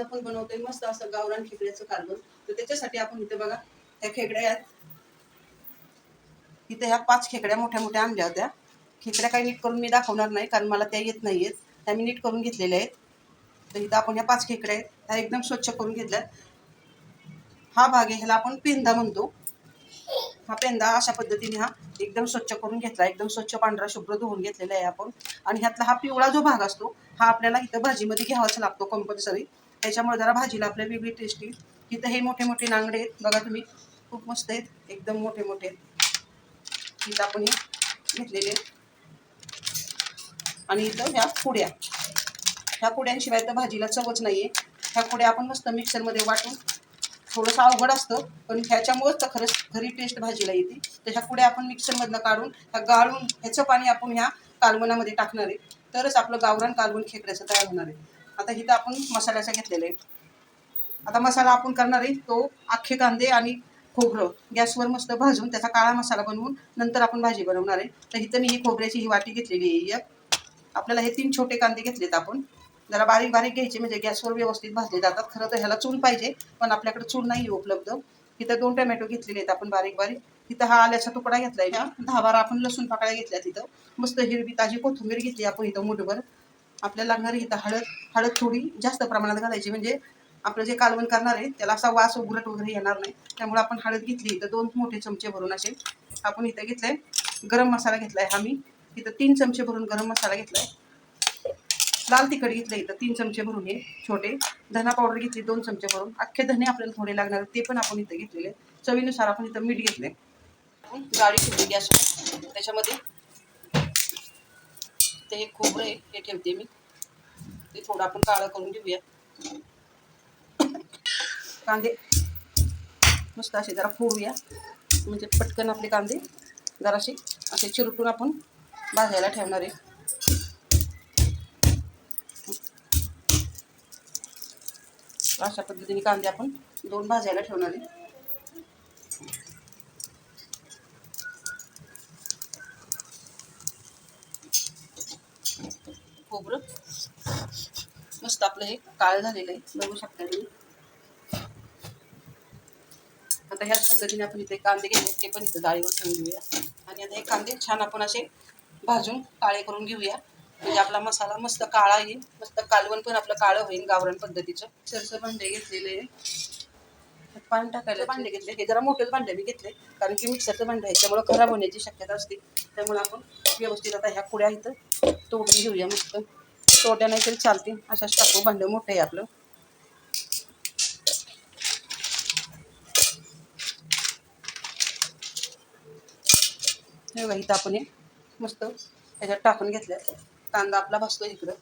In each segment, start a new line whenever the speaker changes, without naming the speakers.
आज आपण बनवतोय मस्त असं गावरान खेकड्याचं कालवण तर त्याच्यासाठी आपण इथे बघा ह्या खेकड्या इथे ह्या पाच खेकड्या मोठ्या मोठ्या आणल्या होत्या. खेकड्या काही नीट करून मी दाखवणार नाही कारण मला त्या येत नाही आहेत त्या मी नीट करून घेतलेल्या आहेत. तर इथं आपण ह्या पाच खेकड्या आहेत त्या एकदम स्वच्छ करून घेतल्या हा भाग आहे ह्याला आपण पेंदा म्हणतो. हा पेंदा अशा पद्धतीने हा एकदम स्वच्छ करून घेतला एकदम स्वच्छ पांढरा शुभ्र धुवून घेतलेला आहे आपण. आणि ह्यातला हा पिवळा जो भाग असतो हा आपल्याला इथं भाजीमध्ये घ्यावाच लागतो कंपल्सरी त्याच्यामुळे जरा भाजीला आपल्या वेगळी टेस्ट येईल. इथं हे मोठे मोठे नांगडे आहेत. बघा तुम्ही खूप मस्त आहेत. एकदम मोठे मोठे आहेत. इथं आपण हे घेतलेले आहेत. आणि इथं ह्या पुड्या. ह्या पुड्यांशिवाय तर भाजीला चवच नाही आहे ह्या पुड्या आपण मस्त मिक्सरमध्ये वाटून थोडंसं अवघड असतं पण ह्याच्यामुळेच तर खरंच खरी टेस्ट भाजीला येते. तर ह्या पुढे आपण मिक्सरमधनं काढून ह्या गाळून ह्याचं पाणी आपण ह्या कालवणामध्ये टाकणार आहे. तरच आपलं गावरान कालवण खेकड्याचं तयार होणार आहे. आता इथं आपण मसाल्याचा घेतलेलं आहे आता मसाला आपण करणार आहे तो अख्खे कांदे आणि खोबरं. गॅसवर मस्त भाजून त्याचा काळा मसाला बनवून नंतर आपण भाजी बनवणार आहे. तर इथं मी ही खोबऱ्याची ही वाटी घेतलेली आहे. एक. आपल्याला हे तीन छोटे कांदे घेतलेत आपण. जरा बारीक बारीक घ्यायचे म्हणजे गॅसवर व्यवस्थित भाजले जातात. खरं तर ह्याला चूल पाहिजे पण आपल्याकडे चूल नाही उपलब्ध. इथं दोन टोमॅटो घेतलेले आहेत आपण बारीक बारीक. तिथं हा आल्याचा तुकडा घेतलाय का? दहा बारा आपण लसूण पाकळ्या घेतल्या तिथं मस्त हिरवी ताजी कोथिंबीर घेतली आपण इथं मुठभर. आपल्याला लागणारी इथं हळद हळद थोडी जास्त प्रमाणात घालायची. म्हणजे आपलं जे कालवण करणार आहे त्याला असा वास उघरट वगैरे येणार नाही. त्यामुळे आपण हळद घेतली इथं दोन मोठे चमचे भरून असे आपण इथं घेतलंय. गरम मसाला घेतलाय हा मी. इथं तीन चमचे भरून गरम मसाला घेतलाय. लाल तिखट घेतलं इथं तीन चमचे भरून हे छोटे. धना पावडर घेतली दोन चमचे भरून. अख्खे धने आपल्याला थोडे लागणार ते पण आपण इथं घेतलेले. चवीनुसार आपण इथं मीठ घेतले गाडी ठेवली गॅसवर. त्याच्यामध्ये ते हे खोबरं आहे हे ठेवते मी. ते थोडं आपण काळं करून घेऊया. कांदे. मस्त असे जरा फोडूया. म्हणजे पटकन आपले कांदे जरासे असे चिरटून आपण भाजायला ठेवणार आहे. अशा पद्धतीने कांदे आपण दोन भाजायला ठेवणार आहे. खोबरं. मस्त आपलं हे काळ झालेलं आहे. बघू शकता तुम्ही. आता ह्याच पद्धतीने आपण इथे कांदे घेऊया ते पण इथं डाळीवर ठेवून घेऊया. आणि आता हे कांदे छान आपण असे भाजून काळे करून घेऊया. म्हणजे आपला मसाला मस्त काळा येईल. मस्त कालवण पण आपलं काळं होईल गावरान पद्धतीचं. सरसं भांडे घेतलेले. आहे. त्यात पाणी टाकायला भांडे घेतले. हे जरा मोठेच भांडे मी घेतले. कारण की मिक्सरचं भांडे आहे. त्यामुळे खराब होण्याची शक्यता असते. त्यामुळे आपण व्यवस्थित आता ह्या पुड्या इथं तोडून घेऊया मस्त. छोट्या नाही तरी चालतील. अशाच टाकू भांडं मोठं आहे आपलं. हे बघ इथं आपण हे मस्त त्याच्यात टाकून घेतल्या. कांदा आपला भासतो इकडं.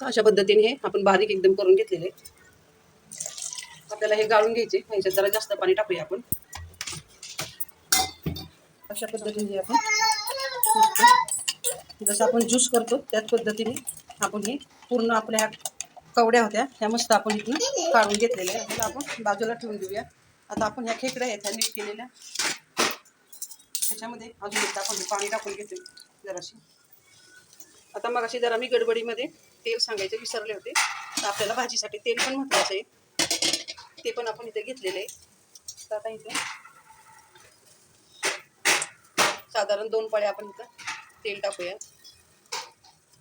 अशा पद्धतीने हे आपण बारीक एकदम करून घेतलेले. आपल्याला हे गाळून घ्यायचे. ह्याच्यात जरा जास्त पाणी टाकूया आपण. अशा पद्धतीने आपण जसं आपण ज्यूस करतो त्याच पद्धतीने आपण हे पूर्ण आपल्या ह्या कवड्या होत्या ह्या मस्त आपण इथून काढून घेतलेल्या ह्याला आपण बाजूला ठेवून देऊया. आता आपण ह्या खेकड्या आहेत ह्या नीट केलेल्या. ह्याच्यामध्ये अजून एकदा आपण पाणी टाकून घेतो जराशी. आता मग अशी जरा मी गडबडीमध्ये तेल सांगायचे विसरले होते. तर आपल्याला भाजीसाठी तेल पण महत्त्वाचं आहे. ते पण आपण इथे घेतलेले आहे तर आता इथे साधारण दोन पळ्या आपण इथं तेल टाकूया.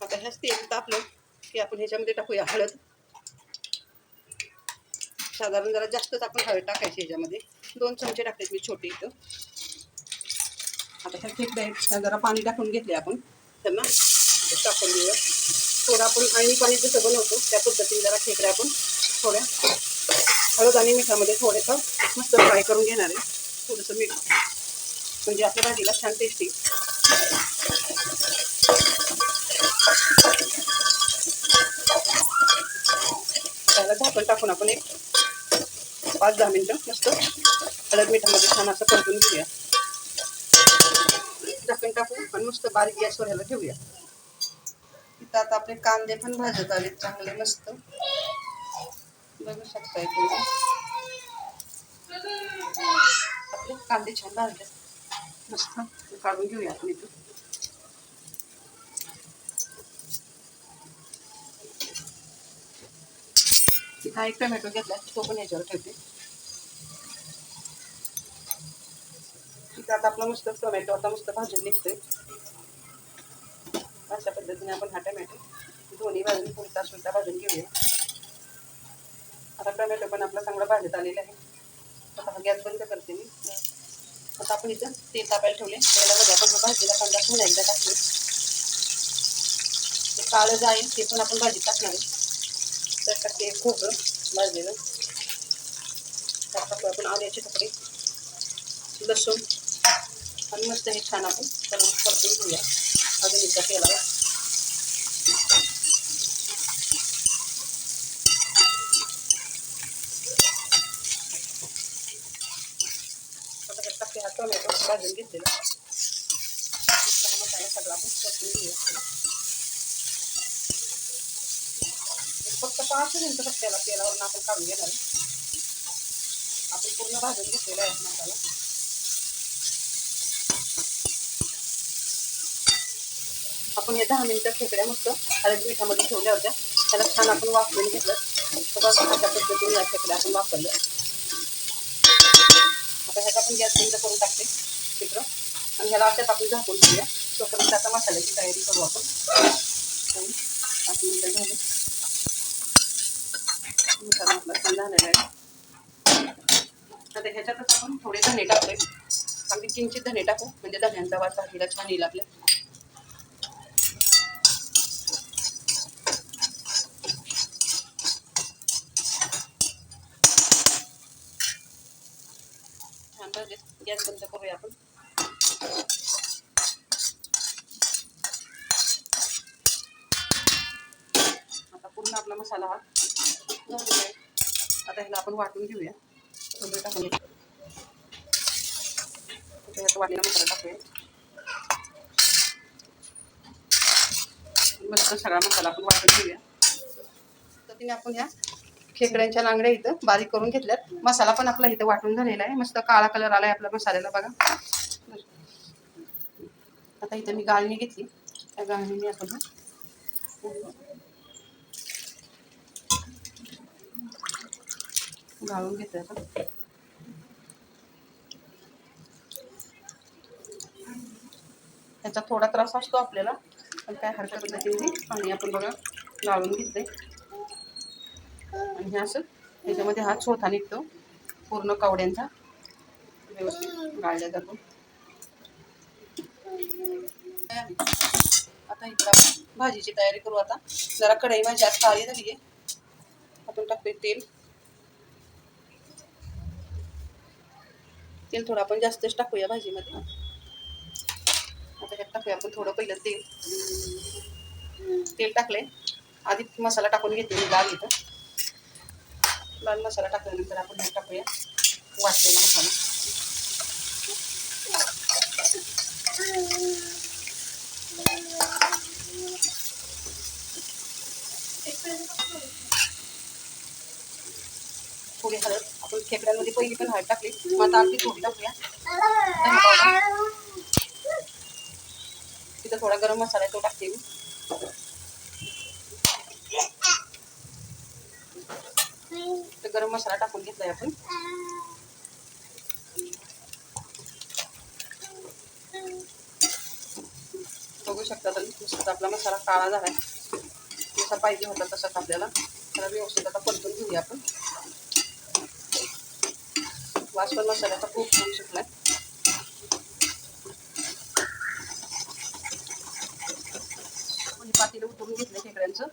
आता ह्याच तेल तापलं की आपण ह्याच्यामध्ये टाकूया हळद. साधारण जरा जास्तच आपण हळद टाकायची ह्याच्यामध्ये. दोन चमचे टाकले मी छोटे इथं. आता ह्या खेकडे आहेत जरा पाणी टाकून घेतले आपण. त्यांना टाकून देऊया. थोडं आपण आणि पाणी जसं बनवतो त्या पद्धतीने जरा खेकड्या आपण थोड्या हळद आणि मिठामध्ये थोडंसं मस्त फ्राय करून घेणार आहे. थोडंसं मीठ. म्हणजे आपल्या भाजीला छान टेस्टी त्याला झाकण टाकून आपण एक पाच दहा मिनटं मस्त हळद मिठामध्ये छान असं परतून घेऊया. झाकण टाकून आणि मस्त बारीक गॅसवर ह्याला ठेवूया. इथं आता आपले कांदे पण भाजत आले चांगले मस्त. बघू शकताय तुम्ही कांदे छान मस्त काढून घेऊया हा एक टोमॅटो घेतला तो पण याच्यावर ठेवते आता आपला मस्त टोमॅटो आता मस्त भाजून निघतोय अशा पद्धतीने आपण हा टोमॅटो दोन्ही बाजून फुलता सुलटा भाजून घेऊया आता टोमॅटो पण आपला चांगला भाजत आलेला आहे. आता हा गॅस बंद करते मी. आता आपण इथं तेल तापायला ठेवले. त्याला बघा आपण भाजीला कांदा पुन्हा एकदा टाकले ते काळं जाईल ते पण आपण भाजी टाकणार आहे. तर टाकते खोबरं भाजलेलं. त्यात टाकू आपण आल्याचे कपडे लसूण. आणि मस्त हे छान आपण करून परतून घेऊया. अजून एकदा केला आता हे टाकते हा टोमॅटो भाजून घेतलेला. मसाला सगळा आपण घेऊया फक्त पाच मिनिटं फक्त त्याला तेलावरून आपण काढून घेणार. आपण पूर्ण भाजून घेतलेला आहे मसाला. आपण हे दहा मिनिटं खेकड्या मस्त हळद मिठामध्ये ठेवल्या होत्या. त्याला छान आपण वाफवून घेतलं. तर बघा अशा पद्धतीने या खेकड्या आपण वापरलं आता ह्याचा आपण गॅस बंद करून टाकते. चित्र. आणि ह्याला अशाच आपण झाकून ठेवूया. तोपर्यंत आता मसाल्याची तयारी करू आपण. पाच मिनटं झाले. मसाला आपला छान झालेला आहे. आता ह्याच्यातच आपण थोडे धने टाकतोय अगदी किंचित धने टाकू. म्हणजे धन्यांचा वास भाजीला छान येईल आपल्या. गॅस बंद करूया आपण. आता पूर्ण आपला मसाला हा आता ह्याला आपण वाटून घेऊया. टाकून ह्यात वाटलेला मसाला टाकूया. मस्त सगळा मसाला आपण वाटून घेऊया. पद्धतीने आपण ह्या खेकड्यांच्या लांगड्या इथं बारीक करून घेतल्यात. मसाला पण आपला इथं वाटून झालेला आहे. मस्त काळा कलर आलाय आपल्या मसाल्याला बघा. आता इथं मी गाळणी घेतली. त्या गाळणीने आपण गाळून घेतोय आपण त्याचा थोडा त्रास असतो आपल्याला पण काय हरकत पद्धतीने पाणी आपण बघा गाळून घेतलंय. आणि हे असं त्याच्यामध्ये हा चोथा निघतो. पूर्ण कवड्यांचा. व्यवस्थित गाळल्या जातो. आता इथं आपण भाजीची तयारी करू आता. जरा कढई माझी आज काळी झाली आहे. आपण टाकतोय तेल. तेल थोडं आपण जास्तच टाकूया भाजीमध्ये. आता त्यात टाकूया आपण थोडं तेल. तेल टाकलंय. आधी मसाला टाकून घेते लाल इथं. लाल मसाला टाकल्यानंतर आपण हे टाकूया. वाटलेला मसाला. थोडी हळद. आपण खेकड्यांमध्ये पहिली पण हळद टाकली. मग आता अगदी थोडी टाकूया. तिथं थोडा गरम मसाला आहे तो टाकते मी. तर गरम मसाला टाकून घेतलाय आपण. बघू शकता तर नुसतं आपला मसाला काळा झालाय. जसा पाहिजे होता तसाच आपल्याला. त्याला व्यवस्थित आता परतून घेऊया आपण. वास पण मसाल्याचा खूप छान शकला. म्हणजे आहे पातेलं उतरून घेतलं खेकड्यांचं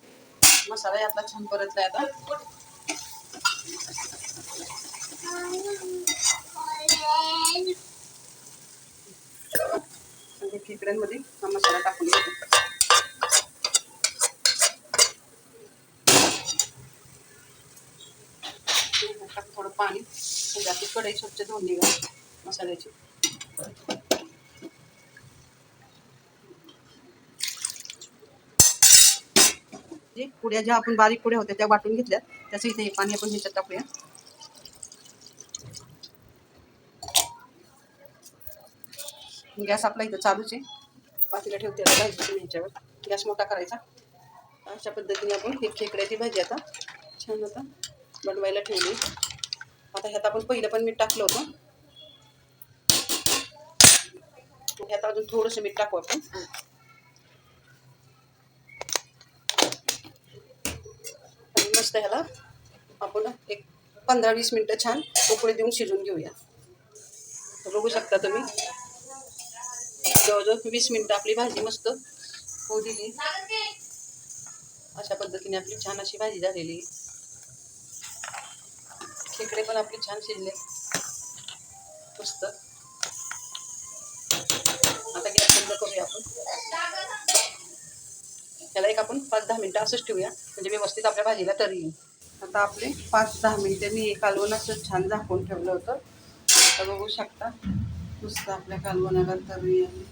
मसाला यातला छान परतलाय आता. म्हणजे खेकड्यांमध्ये हा मसाला टाकून घेतो टाक थोडं पाणी म्हणजे आपली कढई स्वच्छ धुवून निघा मसाल्याची. पुड्या ज्या आपण बारीक पुड्या होत्या त्या वाटून घेतल्या. त्याचं इथे पाणी आपण ह्याच्यात टाकूया. गॅस आपला इथं चालूच आहे. पातीला ठेवते आता ह्याच्यावर. गॅस मोठा करायचा. अशा पद्धतीने आपण हे खेकड्याची भाजी आता छान आता बनवायला ठेवली. आता ह्यात आपण पहिलं पण मीठ टाकलं होतं. ह्यात अजून थोडंसं मीठ टाकू आपण. मस्त ह्याला आपण एक पंधरा वीस मिनटं छान उकळी देऊन शिजून घेऊया. बघू शकता तुम्ही. जवळजवळ वीस मिनटं आपली भाजी मस्त होऊ दिली. अशा पद्धतीने आपली छान अशी भाजी झालेली. आहे. खेकडे पण आपले छान शिजले मस्त. आता गॅस बंद करूया आपण. त्याला एक आपण पाच दहा मिनटं असंच ठेवूया. म्हणजे व्यवस्थित आपल्या भाजीला तरी येईल. आता आपले पाच दहा मिनटं मी कालवण असं छान झाकून ठेवलं होतं. आता बघू शकता. नुसतं आपल्या कालवणाला तरी आली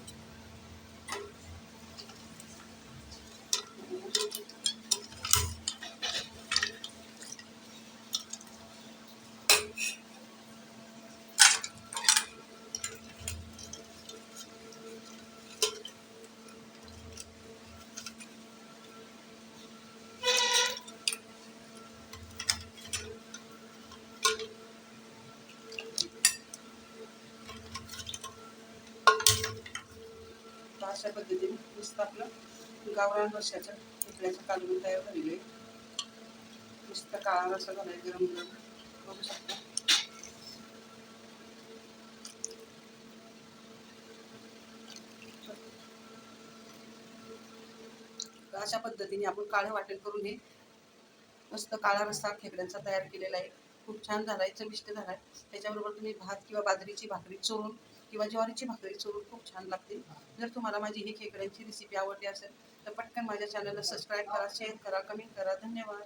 अशा पद्धतीने नुसतं आपलं गावरान वर्षाचं खेकड्याचं कालवण तयार झालेलं आहे नुसतं काळा रसा झालाय गरम गरम बघू शकता. अशा पद्धतीने आपण काळं वाटण करून हे मस्त काळा रस्सा खेकड्यांचा तयार केलेला आहे. खूप छान झालाय चविष्ट झालाय. त्याच्याबरोबर तुम्ही भात किंवा बाजरीची भाकरी चोरून किंवा ज्वारीची भाकरी चोरून खूप छान लागते. जर तुम्हाला माझी ही खेकड्यांची रेसिपी आवडली असेल तर पटकन माझ्या चॅनलला सबस्क्राईब करा शेअर करा कमेंट करा. धन्यवाद.